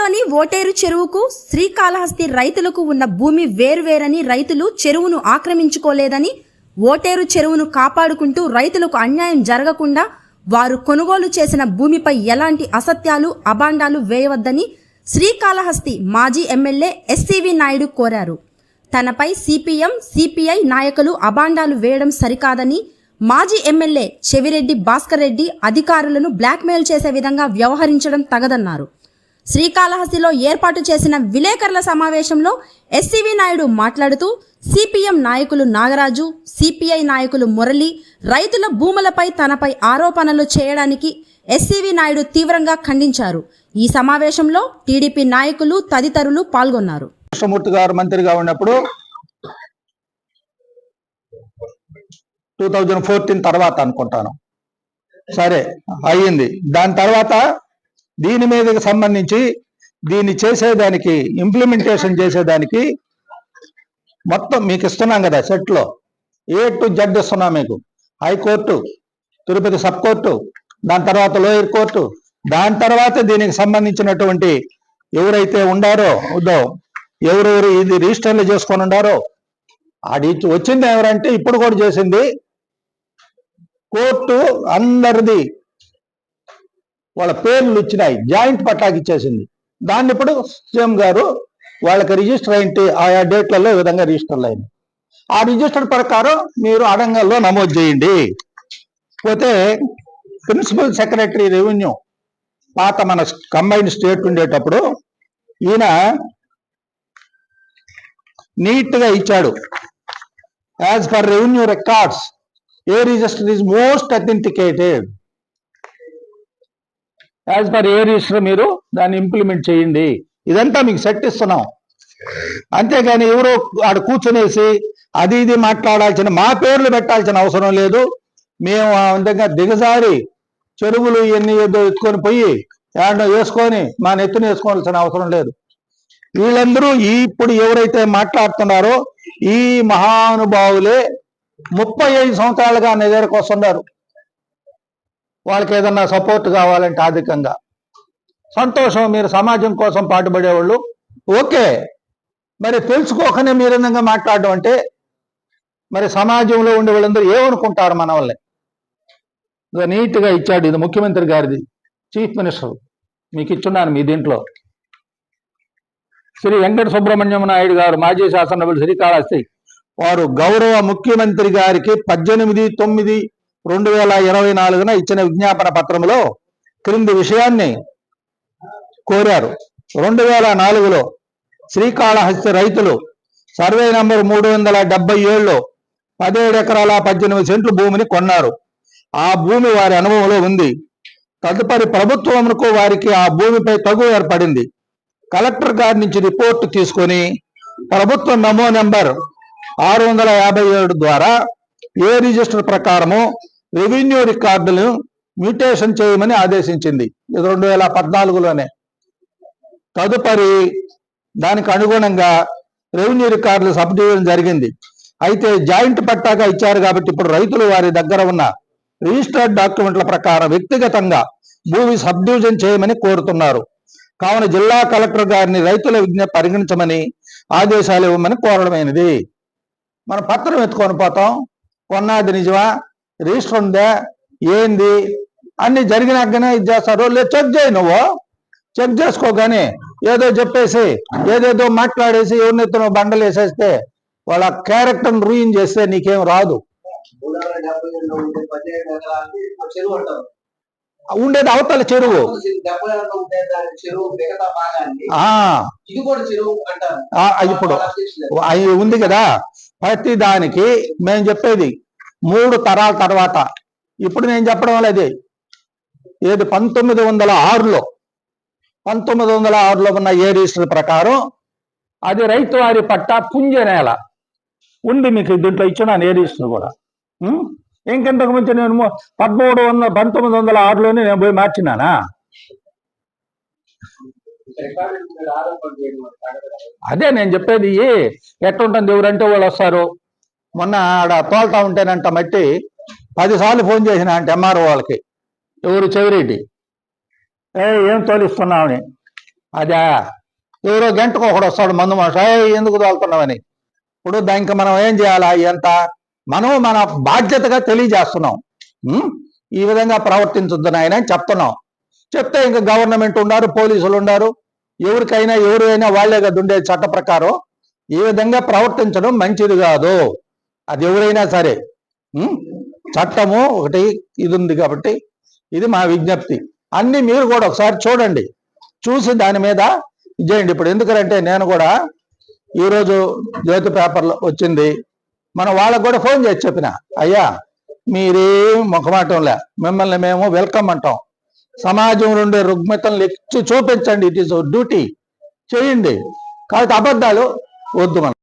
చెవిరెడ్డిలోని voter చెరువుకు శ్రీకాళహస్తి రైతులకు ఉన్న భూమి వేరువేరని రైతులు చెరువును ఆక్రమించుకోలేదని ఓటేరు చెరువును కాపాడుకుంటూ రైతులకు అన్యాయం జరగకుండా వారు కొనుగోలు చేసిన భూమిపై ఎలాంటి అసత్యాలు అభాండాలు వేయవద్దని శ్రీకాళహస్తి మాజీ ఎమ్మెల్యే ఎస్సీవి నాయుడు కోరారు. తనపై సిపిఎం సిపిఐ నాయకులు అభాండాలు వేయడం సరికాదని మాజీ ఎమ్మెల్యే చెవిరెడ్డి భాస్కర్ రెడ్డి అధికారులను బ్లాక్మెయిల్ చేసే విధంగా వ్యవహరించడం తగదన్నారు. శ్రీకాళహస్తిలో ఏర్పాటు చేసిన విలేకరుల సమావేశంలో ఎస్సీవి నాయుడు మాట్లాడుతూ సిపిఎం నాయకులు నాగరాజు సిపిఐ నాయకులు మురళి రైతుల భూములపై తనపై ఆరోపణలు చేయడానికి ఎస్సీవి నాయుడు తీవ్రంగా ఖండించారు. ఈ సమావేశంలో టీడీపీ నాయకులు తదితరులు పాల్గొన్నారు. కృష్ణమూర్తి గారు మంత్రిగా ఉన్నప్పుడు టూ థౌజండ్ ఫోర్టీన్ తర్వాత అనుకుంటాను. సరే అయ్యింది. దాని తర్వాత దీని మీదకి సంబంధించి దీన్ని చేసేదానికి ఇంప్లిమెంటేషన్ చేసేదానికి మొత్తం మీకు ఇస్తున్నాం కదా సెట్లో. ఏ టు జడ్ ఇస్తున్నాం మీకు. హైకోర్టు తిరుపతి సబ్ కోర్టు దాని తర్వాత లోయర్ కోర్టు దాని తర్వాత దీనికి సంబంధించినటువంటి ఎవరైతే ఉండారో ఉదో ఎవరెవరు ఇది రిజిస్టర్లు చేసుకొని ఉండారో అది వచ్చింది ఎవరంటే ఇప్పుడు కూడా చేసింది. కోర్టు అందరిది వాళ్ళ పేర్లు ఇచ్చినాయి. జాయింట్ పట్టాకి ఇచ్చేసింది. దాన్ని ఇప్పుడు సీఎం గారు వాళ్ళకి రిజిస్టర్ అయింటి ఆయా డేట్లలో ఈ విధంగా రిజిస్టర్లు అయింది ఆ రిజిస్టర్ ప్రకారం మీరు అడంగల్లో నమోదు చేయండి. పోతే ప్రిన్సిపల్ సెక్రటరీ రెవెన్యూ పాత మన కంబైన్డ్ స్టేట్ ఉండేటప్పుడు ఈయన నీట్గా ఇచ్చాడు. As per revenue records a register is most authenticated. As per a register మీరు దాన్ని ఇంప్లిమెంట్ చేయండి. ఇదంతా మీకు సెట్ ఇస్తున్నాం. అంతేగాని ఎవరో ఆడ కూర్చునేసి అది ఇది మాట్లాడాల్సిన మా పేర్లు పెట్టాల్సిన అవసరం లేదు. మేము ఆ విధంగా దిగజారి చెరువులు ఇవన్నీ ఏదో ఎత్తుకొని పోయి ఏడో వేసుకొని మా నెత్తున వేసుకోవాల్సిన అవసరం లేదు. వీళ్ళందరూ ఇప్పుడు ఎవరైతే మాట్లాడుతున్నారో ఈ మహానుభావులే ముప్పై ఐదు సంవత్సరాలుగా నా వస్తున్నారు. వాళ్ళకి ఏదన్నా సపోర్ట్ కావాలంటే ఆర్థికంగా. సంతోషం మీరు సమాజం కోసం పాటుపడేవాళ్ళు. ఓకే. మరి తెలుసుకోకనే మీరు విధంగా మాట్లాడడం అంటే మరి సమాజంలో ఉండే వాళ్ళందరూ ఏమనుకుంటారు మన వాళ్ళని నీట్గా ఇచ్చాడు ఇది ముఖ్యమంత్రి గారిది చీఫ్ మినిస్టర్. మీకు ఇచ్చున్నాను మీ దీంట్లో. శ్రీ వెంకట సుబ్రహ్మణ్యం నాయుడు గారు మాజీ శాసనసభ్యులు శ్రీకాళహస్తి. వారు గౌరవ ముఖ్యమంత్రి గారికి పద్దెనిమిది తొమ్మిది రెండు వేల ఇరవై నాలుగున ఇచ్చిన విజ్ఞాపన పత్రంలో క్రింది విషయాన్ని కోరారు. రెండు వేల నాలుగులో శ్రీకాళహస్తి రైతులు సర్వే నంబర్ మూడు వందల డెబ్బై ఏడులో పదిహేడు ఎకరాల పద్దెనిమిది సెంట్లు భూమిని కొన్నారు. ఆ భూమి వారి అనుభవంలో ఉంది. తదుపరి ప్రభుత్వంకు వారికి ఆ భూమిపై తగు ఏర్పడింది. కలెక్టర్ గారి నుంచి రిపోర్టు తీసుకొని ప్రభుత్వ మెమో నెంబర్ ఆరు వందల యాభై ఏడు ద్వారా ఏ రిజిస్టర్ ప్రకారము రెవెన్యూ రికార్డులను మ్యూటేషన్ చేయమని ఆదేశించింది. ఇది రెండు వేల పద్నాలుగులోనే. తదుపరి దానికి అనుగుణంగా రెవెన్యూ రికార్డులు సబ్ డివిజన్ జరిగింది. అయితే జాయింట్ పట్టాగా ఇచ్చారు కాబట్టి ఇప్పుడు రైతులు వారి దగ్గర ఉన్న రిజిస్టర్డ్ డాక్యుమెంట్ల ప్రకారం వ్యక్తిగతంగా భూమి సబ్ డివిజన్ చేయమని కోరుతున్నారు. కావున జిల్లా కలెక్టర్ గారిని రైతుల విజ్ఞప్తి పరిగణించమని ఆదేశాలు ఇవ్వమని కోరడమైనది. మనం పత్రం ఎత్తుకొని పోతాం. కొన్నాది నిజమా? రిజిస్టర్ ఉందా? ఏంది? అన్ని జరిగినాకనే ఇది చేస్తారు? లేదు చెక్ చేయి నువ్వు. చెక్ చేసుకోగానే ఏదో చెప్పేసి ఏదేదో మాట్లాడేసి ఎవరినెత్తున బండలు వేసేస్తే వాళ్ళ క్యారెక్టర్ని రూయిన్ చేస్తే నీకేం రాదు. ఉండేది అవతల చెరువు. ఇప్పుడు. అవి ఉంది కదా. ప్రతి దానికి మేము చెప్పేది మూడు తరాల తర్వాత. ఇప్పుడు నేను చెప్పడం వల్ల అది ఏది పంతొమ్మిది వందల ఆరులో. పంతొమ్మిది వందల ఆరులో ఉన్న ఏ రిజిస్టర్ ప్రకారం అది రైతు వారి పట్ట పుంజ నేల. ఉంది మీకు దీంట్లో ఇచ్చిన ఏ రిజిస్టర్ కూడా. ఉం? ఇంకంతకు ముందు నేను పదమూడు వందల పంతొమ్మిది వందల ఆరులోనే నేను పోయి మార్చినానా? అది నేను చెప్పేది ఎట్టుంటుంది ఎవరంటే వాళ్ళు వస్తారు? మొన్న ఆడ తోలుతా ఉంటేనంట మట్టి పదిసార్లు ఫోన్ చేసిన అంటే ఎంఆర్ఓ వాళ్ళకి. ఎవరు? చెవిరెడ్డి. ఏ ఏం తోలిస్తున్నామని అదే? ఎవరో గంటకు ఒకడు వస్తాడు మందు మనిషి. "ఏయ్, ఎందుకు తోలుతున్నావని? ఇప్పుడు దానికి మనం ఏం చేయాలా? ఎంత మనం మన బాధ్యతగా తెలియజేస్తున్నాం? ఈ విధంగా ప్రవర్తించొద్దు నాయన చెప్తున్నాం. చెప్తే ఇంకా గవర్నమెంట్ ఉన్నారు పోలీసులు ఉన్నారు ఎవరికైనా ఎవరైనా వాళ్ళే కదా ఉండే చట్ట ప్రకారం ఈ విధంగా ప్రవర్తించడం మంచిది కాదు. అది ఎవరైనా సరే చట్టము ఒకటి ఇది ఉంది కాబట్టి ఇది మా విజ్ఞప్తి. అన్ని మీరు కూడా ఒకసారి చూడండి. చూసి దాని మీద ఇది చేయండి ఇప్పుడు ఎందుకంటే నేను కూడా ఈరోజు జ్యోతి పేపర్లో వచ్చింది. మన వాళ్ళకు కూడా ఫోన్ చేసి చెప్పిన అయ్యా మీరేం ముఖమాటంలే మిమ్మల్ని మేము వెల్కమ్ అంటాం. సమాజం నుండి రుగ్మతలు ఎక్కి చూపించండి. ఇట్ ఈస్ డ్యూటీ చేయండి. కాబట్టి అబద్ధాలు వద్దు మనం.